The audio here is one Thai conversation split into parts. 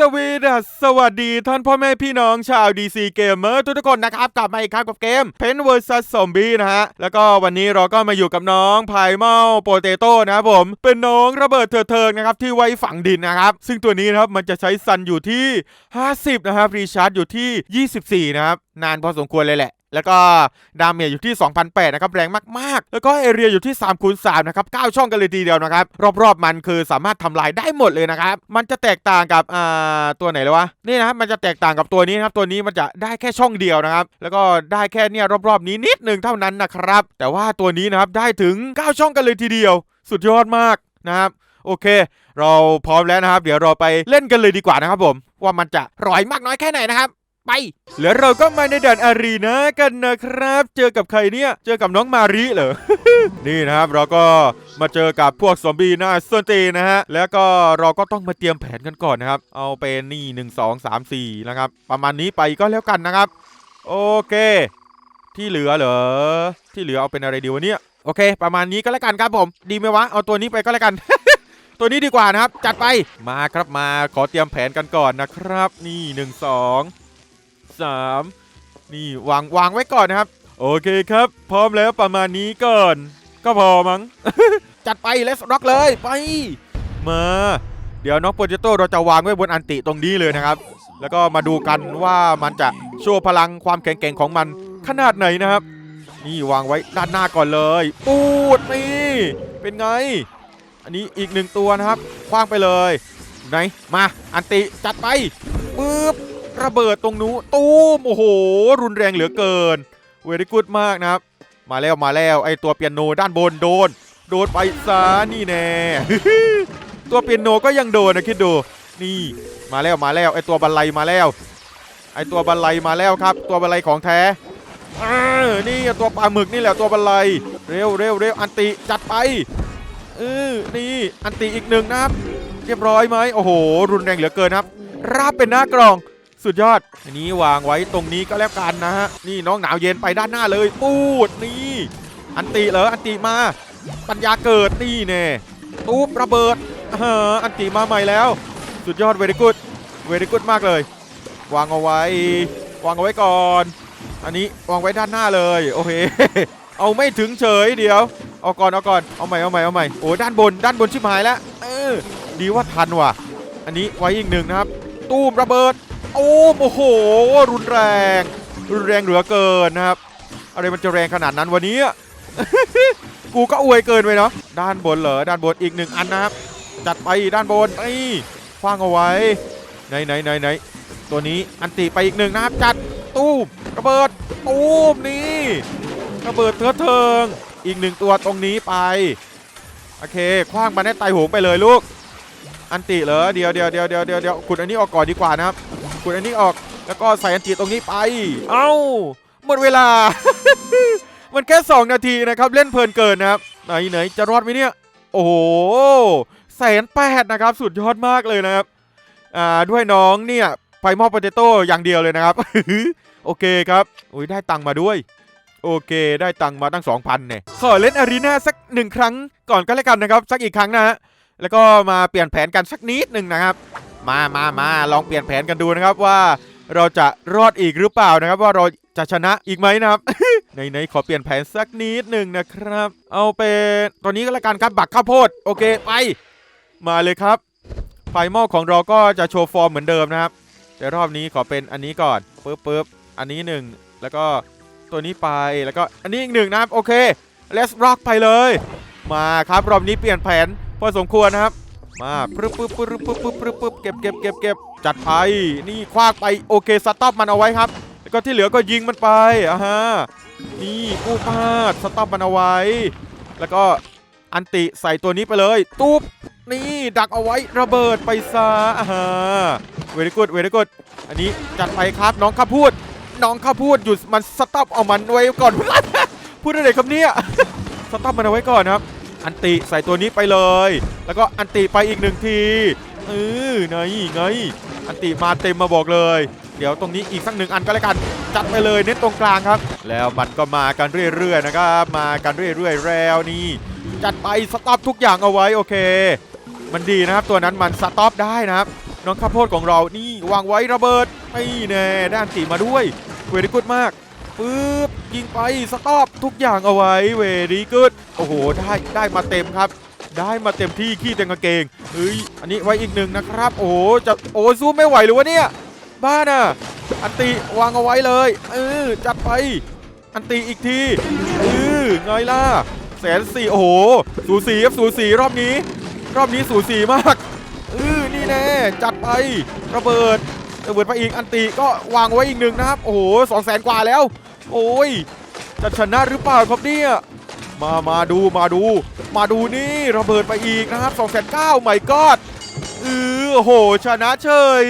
สวีดัสสวัสดีท่านพ่อแม่พี่น้องชาว DC Gamer ทุกทุกๆคนนะครับ กลับมาอีกครั้งกับเกมเพนเวอร์ซัสซอมบี้นะฮะ แล้วก็วันนี้เราก็มาอยู่กับน้องไพเมาโปเตโต้นะครับผม เป็นน้องระเบิดเถิดเทิงนะครับ ที่ไว้ฝังดินนะครับ ซึ่งตัวนี้นะครับ มันจะใช้ซันอยู่ที่ 50 นะครับ รีชาร์จอยู่ที่ 24 นะครับ นานพอสมควรเลยแหละ แล้วก็ดาเมจอยู่ที่ 2,008นะครับแรงมากๆ แล้วก็เอเรียอยู่ที่3คูณ3นะครับ9ช่องกันเลยทีเดียวนะครับ รอบๆมันคือสามารถทำลายได้หมดเลยนะครับ มันจะแตกต่างกับอ่าตัวไหนเลยวะนี่นะครับมันจะแตกต่างกับตัวนี้นะครับตัวนี้มันจะได้แค่ช่องเดียวนะครับ แล้วก็ได้แค่เนี่ยรอบๆนี้นิดหนึ่งเท่านั้นนะครับ แต่ว่าตัวนี้นะครับได้ถึง 9 ช่องกันเลยทีเดียว สุดยอดมากนะครับโอเค เราพร้อมแล้วนะครับ เดี๋ยวเราไปเล่นกันเลยดีกว่านะครับผม ว่ามันจะร่อยมากน้อยแค่ไหนนะครับ ไป แล้วเราก็มาในด่านอารีนากันนะครับ เจอกับใครเนี่ย เจอกับน้องมาริเหรอ นี่นะครับเราก็มาเจอกับพวกซอมบี้หน้าส้นตีนะฮะ แล้วก็เราก็ต้องมาเตรียมแผนกันก่อนนะครับ เอาเป็นนี่หนึ่งสองสามสี่นะครับ ประมาณนี้ไปก็แล้วกันนะครับ โอเค ที่เหลือเหรอ ที่เหลือเอาเป็นอะไรดีวะเนี่ย โอเค ประมาณนี้ก็แล้วกันครับผม ดีไหมวะ เอาตัวนี้ไปก็แล้วกันตัวนี้ดีกว่านะครับ จัดไปมาครับมาขอเตรียมแผนกันก่อนนะครับ นี่หนึ่งสอง สามนี่วางวางไว้ก่อนนะครับ โอเคครับ พร้อมแล้วประมาณนี้ก่อน ก็พอมั้ง จัดไป let's rock เลยไป มา เดี๋ยวน้องโปเจโต้เราจะวางไว้บนอันติตรงนี้เลยนะครับ แล้วก็มาดูกันว่ามันจะโชว์พลังความแข็งแกร่งของมันขนาดไหนนะครับ นี่วางไว้ด้านหน้าก่อนเลย ปูดนี่เป็นไง อันนี้อีกหนึ่งตัวนะครับคว้างไปเลย ไหน มา อันติจัดไปปึ๊บ ระเบิดตรงนู้นตูมโอ้โห รุนแรงเหลือเกิน เวรี่กูดมากนะครับ มาแล้วมาแล้วไอตัวเปียโนด้านบนโดน โดนไปซะนี่แน่ตัวเปียโนก็ยังโดนนะคิดดูนี่ มาแล้วมาแล้วไอตัวบันไลมาแล้ว ไอตัวบันไลมาแล้วครับ ตัวบันไลของแท้เออนี่ตัวปลาหมึกนี่แหละตัวบันไลเร็วเร็วเร็วอันติจัดไปเออนี่อันติอีกหนึ่งนะครับ เรียบร้อยไหมโอ้โห รุนแรงเหลือเกินครับ ราบเป็นหน้ากล่อง สุดยอด อันนี้วางไว้ตรงนี้ก็แล้วกันนะฮะ นี่น้องหนาวเย็นไปด้านหน้าเลยปูดนี่ อันติเหรอ อันติมา ปัญญาเกิดนี่แน่ตูบระเบิดเอออันติมาใหม่แล้ว สุดยอดเวริกุดเวริกุดมากเลย วางเอาไว้ วางเอาไว้ก่อน อันนี้วางไว้ด้านหน้าเลย โอเค เอาไม่ถึงเฉยเดี๋ยว เอาก่อนเอาก่อน เอาใหม่เอาใหม่เอาใหม่ โอ้ยด้านบนด้านบนชิบหายแล้ว เออ ดีว่าทันว่ะ อันนี้ไว้อีกหนึ่งนะครับ ตูมระเบิด โอ้โห รุนแรง รุนแรงเหลือเกินนะครับ อะไรมันจะแรงขนาดนั้นวันนี้ กูก็อวยเกินไปเนาะ ด้านบนเหรอ ด้านบนอีกหนึ่งอันนะครับ จัดไปด้านบนไอ้คว้างเอาไว้ ไหนไหนไหนไหนตัวนี้อันติไปอีกหนึ่งนะครับ จัดตูมระเบิดตูมนี่ระเบิดเถิดเทิง อีกหนึ่งตัวตรงนี้ไป โอเค คว้างมันให้ตายหงไปเลยลูก อันติเหรอเดี๋ยวเดี๋ยวเดี๋ยวเดี๋ยวเดี๋ยวเดี๋ยวขุดอันนี้ออกก่อนดีกว่านะครับ ขุดอันนี้ออก แล้วก็ใส่อันติตรงนี้ไป เอ้า หมดเวลา มันแค่ 2 นาทีนะครับ เล่นเพลินเกินนะครับ ไหนไหนจะรอดไหมเนี่ย โอ้โหแสนแปดนะครับ สุดยอดมากเลยนะครับ อ่า ด้วยน้องเนี่ยไฟมอลโปเตโต้อย่างเดียวเลยนะครับ โอเคครับ อุ้ยได้ตังค์มาด้วยโอเค ได้ตังค์มาตั้ง 2,000เนี่ยขอเล่นอารีนาสักหนึ่งครั้งก่อนก็แล้วกันนะครับ สักอีกครั้งนะฮะแล้วก็มาเปลี่ยนแผนกันสักนิดหนึ่งนะครับ มามามาลองเปลี่ยนแผนกันดูนะครับว่า เราจะรอดอีกหรือเปล่านะครับ ว่าเราจะชนะอีกไหมนะครับไหนขอเปลี่ยนแผนสักนิดหนึ่งนะครับ เอาเป็นตัวนี้ก็แล้วกันครับบักข้าวโพดโอเคไป มาเลยครับไฟมอของเราก็จะโชว์ฟอร์มเหมือนเดิมนะครับ แต่รอบนี้ขอเป็นอันนี้ก่อนปึ๊บปึ๊บอันนี้หนึ่งแล้วก็ตัวนี้ไปแล้วก็อันนี้อีกหนึ่งนะครับโอเค let's rock ไปเลย มาครับรอบนี้เปลี่ยนแผนพอสมควรนะครับ มาปึ๊บปึ๊บปึ๊บปึ๊บปึ๊บปึ๊บปึ๊บเก็บเก็บเก็บเก็บจัดไปนี่คว้าไปโอเคสต็อปมันเอาไว้ครับ แล้วก็ที่เหลือก็ยิงมันไปอะฮะนี่กู้พาดสต็อปมันเอาไว้ แล้วก็อันติใส่ตัวนี้ไปเลยตุ๊บนี่ดักเอาไว้ระเบิดไปซะอ่าฮะเวรกูดเวรกูดอันนี้จัดไปครับน้องข้าพูด น้องข้าพูดหยุดมันสต็อปเอามันไว้ก่อน พูดอะไรครับเนี่ยสต็อปมันเอาไว้ก่อนครับ อันติใส่ตัวนี้ไปเลย แล้วก็อันติไปอีกหนึ่งทีเออไงไงอันติมาเต็มมาบอกเลย เดี๋ยวตรงนี้อีกสักหนึ่งอันก็แล้วกัน จัดไปเลยเน้นตรงกลางครับ แล้วมันก็มากันเรื่อยๆนะครับมากันเรื่อยๆแล้วนี่จัดไปสต็อปทุกอย่างเอาไว้โอเค มันดีนะครับตัวนั้นมันสต็อปได้นะครับน้องข้าวโพดของเรานี่วางไว้ระเบิดไม่แน่ด้านตีมาด้วยเวดีกุดมาก ปึ๊บยิงไปสต็อปทุกอย่างเอาไว้เวดีกุดโอ้โหได้ได้มาเต็มครับ ได้มาเต็มที่ขี้เต็มกางเกงเฮ้ยอันนี้ไว้อีกหนึ่งนะครับ โอ้โหจะโอ้สู้ไม่ไหวหรือวะเนี่ยบ้าน่ะอันติวางเอาไว้เลยเออจัดไป อันติอีกทีเออไงล่ะแสนสี่โอ้โหสูสีครับสูสีรอบนี้ รอบนี้สูสีมากเออนี่แน่จัดไประเบิดระเบิดไปอีกอันติก็วางไว้อีกหนึ่งนะครับ โอ้โหสองแสนกว่าแล้ว โอ้ยจะชนะหรือเปล่าครับเนี่ยมามาดูมาดู มาดูนี่ระเบิดไปอีกนะครับ2 0 0 0 0ไม่กอดเออโอ้โหชนะเฉย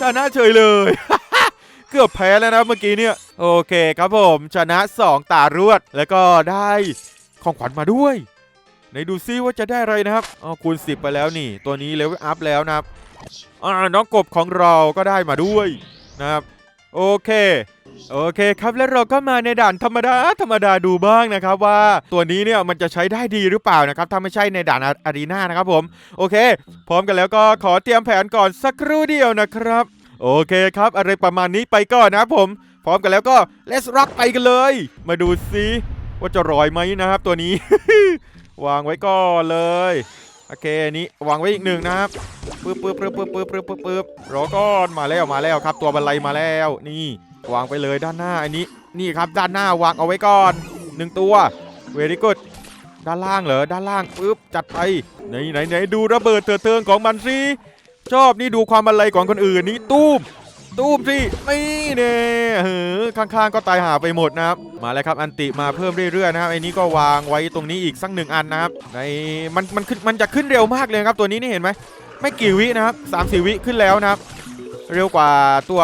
ชนะเฉยเลย เกือบแพ้แล้วนะเมื่อกี้เนี่ย โอเคครับผมชนะ 2 ตารวด แล้วก็ได้ของขวัญมาด้วยไหนดูซิว่าจะได้อะไรนะครับอ๋อคูณ 10 ไปแล้วนี่ ตัวนี้เลเวลอัพแล้วนะครับอ่าน้องกบของเราก็ได้มาด้วยนะครับ โอเค โอเคครับแล้วเราก็มาในด่านธรรมดาธรรมดาดูบ้างนะครับว่าตัวนี้เนี่ยมันจะใช้ได้ดีหรือเปล่านะครับถ้าไม่ใช่ในด่านอารีนานะครับผมโอเค พร้อมกันแล้วก็ขอเตรียมแผนก่อนสักครู่เดียวนะครับ โอเคครับอะไรประมาณนี้ไปก่อนนะผม พร้อมกันแล้วก็ let's rock ไปกันเลย มาดูซิว่าจะรอยไหมนะครับตัวนี้ วางไว้ก่อนเลย โอเคนี้วางไว้อีกหนึ่งนะครับปึ๊บปึ๊บปึ๊บปึ๊บปึ๊บปึ๊บปึ๊บปึ๊บรอก่อนมาแล้วมาแล้วครับ ตัวบันไลมาแล้ว นี่ วางไปเลยด้านหน้าอันนี้นี่ครับด้านหน้าวางเอาไว้ก่อนหนึ่งตัวเวริกุดด้านล่างเหรอด้านล่างปึ๊บจัดไปไหนไหนไหนดูระเบิดเถิดเทิงของมันสิชอบนี่ดูความบันไลของคนอื่นนี่ตุ้ม ตู้มสินี่เน่เฮ้อข้างๆก็ตายหาไปหมดนะครับ มาแล้วครับอันติมาเพิ่มเรื่อยๆนะครับไอ้นี้ก็วางไว้ตรงนี้อีกสักหนึ่งอันนะครับในมันมันขึ้นมันจะขึ้นเร็วมากเลยครับตัวนี้นี่เห็นไหมไม่กี่วินะครับสามสี่วิขึ้นแล้วนะครับ เร็วกว่าตัว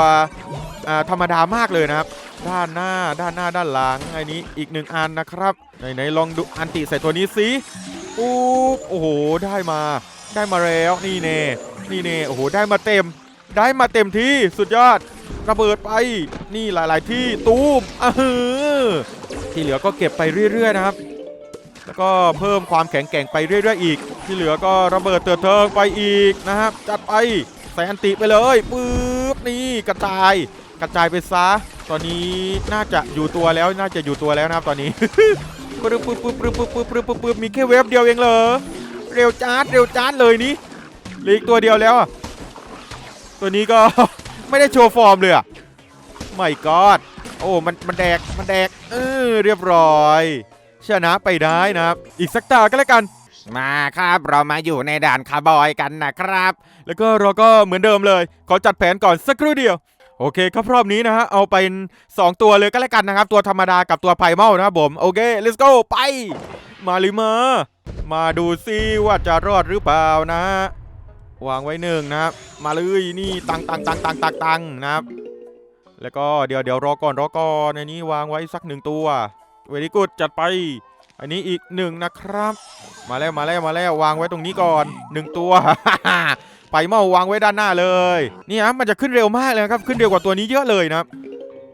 ธรรมดามากเลยนะครับ ด้านหน้าด้านหน้าด้านหลังไอ้นี้อีกหนึ่งอันนะครับไหนๆลองดูอันติใส่ตัวนี้สิปุ๊บโอ้โหได้มา ได้มาแล้วนี่เน่นี่เน่โอ้โหได้มาเต็ม ได้มาเต็มที่สุดยอด ระเบิดไปนี่หลาย ๆ ที่ตูมอะฮือที่เหลือก็เก็บไปเรื่อย ๆ นะครับ แล้วก็เพิ่มความแข็งแกร่งไปเรื่อย ๆ อีก ที่เหลือก็ระเบิดเตือเทิงไปอีกนะครับ จัดไปใส่อันติไปเลยปึ๊บนี่กระจายกระจายไปซะตอนนี้น่าจะอยู่ตัวแล้วน่าจะอยู่ตัวแล้วนะครับตอนนี้ปึ๊บปึ๊บปึ๊บปึ๊บปึ๊บปึ๊บปึ๊บปึ๊บมีแค่เวฟเดียวเองเหรอเร็วจ้าดเร็วจ้าดเลยนี่เหลืออีกตัวเดียวแล้วอะ ตัวนี้ก็ ไม่ได้โชว์ฟอร์มเลยอะไม่กอดโอ้มันมันแดกมันแดกเออเรียบร้อยชนะไปได้นะครับ อีกสักตาก็แล้วกัน มาครับเรามาอยู่ในด่านคาร์บอยกันนะครับ แล้วก็เราก็เหมือนเดิมเลย ขอจัดแผนก่อนสักครู่เดียว โอเคครับรอบนี้นะฮะเอาเป็น 2 ตัวเลยก็แล้วกันนะครับ ตัวธรรมดากับตัวไพเมานะครับผมโอเค let's go ไป มาหรือมา มาดูซิว่าจะรอดหรือเปล่านะฮะ วางไว้หนึ่งนะครับ มาเลยนี่ตังตังตังตังตังตังนะครับ แล้วก็เดี๋ยวเดี๋ยวรอก่อนรอก่อนในนี้วางไว้สักหนึ่งตัวเวดีกูดจัดไป อันนี้อีกหนึ่งนะครับ มาแล้วมาแล้วมาแล้ววางไว้ตรงนี้ก่อนหนึ่งตัวไปเมาวางไว้ด้านหน้าเลยนี่ครับมันจะขึ้นเร็วมากเลยครับ ขึ้นเร็วกว่าตัวนี้เยอะเลยนะครับ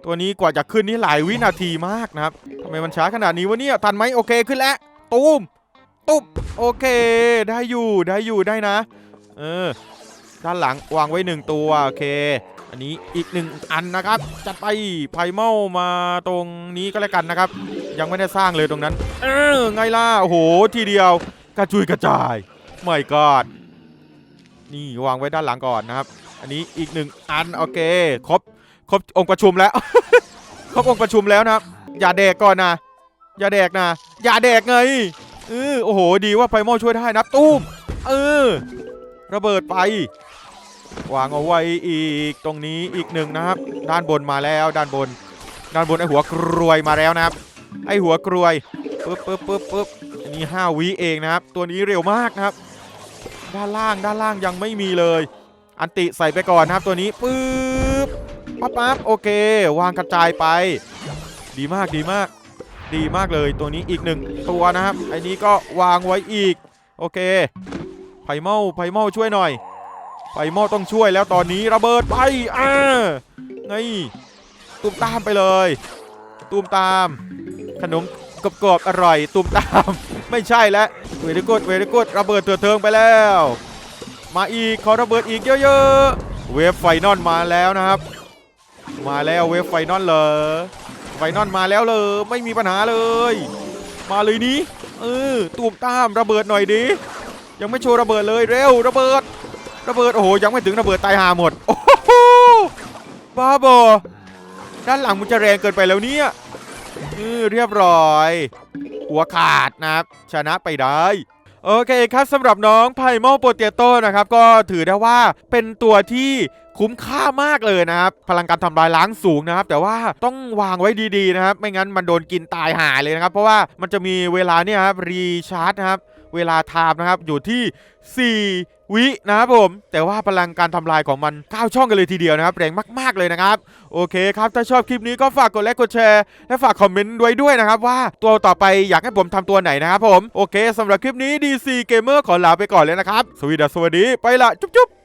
ตัวนี้กว่าจะขึ้นนี่หลายวินาทีมากนะครับทำไมมันช้าขนาดนี้วะเนี่ยทันไหมโอเคขึ้นแล้วตูมตุ๊บโอเค ได้อยู่ได้อยู่ได้นะ เออ ด้านหลังวางไว้หนึ่งตัว โอเค อันนี้อีกหนึ่งอันนะครับ จัดไปไพเมามาตรงนี้ก็แล้วกันนะครับ ยังไม่ได้สร้างเลยตรงนั้น เออไงล่ะโอ้โหทีเดียว กระจุยกระจายไม่กอดนี่วางไว้ด้านหลังก่อนนะครับ อันนี้อีกหนึ่งอัน โอเค ครบ ครบองค์ประชุมแล้ว ครบองค์ประชุมแล้วนะครับ อย่าแดกก่อนนะ อย่าแดกนะ อย่าแดกไงเออโอ้โห ดีว่าไฟมอช่วยได้นะตุ้มเออ ระเบิดไปวางเอาไว้อีกตรงนี้อีกหนึ่งนะครับ ด้านบนมาแล้วด้านบน ด้านบนไอหัวกรวยมาแล้วนะครับ ไอหัวกรวยปึ๊บปึ๊บปึ๊บปึ๊บอันนี้5วิเองนะครับ ตัวนี้เร็วมากนะครับ ด้านล่างด้านล่างยังไม่มีเลย อันติใส่ไปก่อนนะครับ ตัวนี้ปึ๊บปั๊บปั๊บโอเค วางกระจายไป ดีมากดีมาก ดีมากเลยตัวนี้อีกหนึ่งตัวนะครับไอ้นี้ก็วางไว้อีก โอเค ไผ่เมาไผ่เมาช่วยหน่อยไผ่เมาต้องช่วยแล้วตอนนี้ระเบิดไปอ่าไงตุ้มตามไปเลย ตุ้มตาม ขนมกรอบๆอร่อย ตุ้มตาม ไม่ใช่แล้วเวริกุดเวริกุดระเบิดเถื่อเทิงไปแล้ว มาอีกขอระเบิดอีกเยอะๆ เวฟไฟนอลมาแล้วนะครับ มาแล้วเวฟไฟนอลเลยไฟนอลมาแล้วเลยไม่มีปัญหาเลย มาเลยนี้เออตูมตามระเบิดหน่อยดิ ยังไม่โชว์ระเบิดเลยเร็วระเบิด ระเบิดโอ้โหยังไม่ถึงระเบิดตายหาหมดโอ้โหบ้าบอด้านหลังมันจะแรงเกินไปแล้วเนี่ยเออเรียบร้อย หัวขาดนะครับชนะไปได้โอเคครับสำหรับน้องไพ่โมโปเตโต้นะครับ ก็ถือได้ว่าเป็นตัวที่ คุ้มค่ามากเลยนะครับพลังการทำลายล้างสูงนะครับ แต่ว่าต้องวางไว้ดีๆนะครับ ไม่งั้นมันโดนกินตายหายเลยนะครับ เพราะว่ามันจะมีเวลาเนี่ยครับรีชาร์จนะครับเวลาไทม์นะครับอยู่ที่ 4 วินะครับผม แต่ว่าพลังการทำลายของมัน9ช่องกันเลยทีเดียวนะครับ แรงมาก ๆ เลยนะครับ โอเคครับ ถ้าชอบคลิปนี้ก็ฝากกดไลค์กดแชร์ และฝากคอมเมนต์ไว้ด้วยนะครับ ว่าตัวต่อไปอยากให้ผมทำตัวไหนนะครับผม โอเคสำหรับคลิปนี้ DC Gamer ขอลาไปก่อนเลยนะครับ สวัสดีสวัสดีไปละจุ๊บ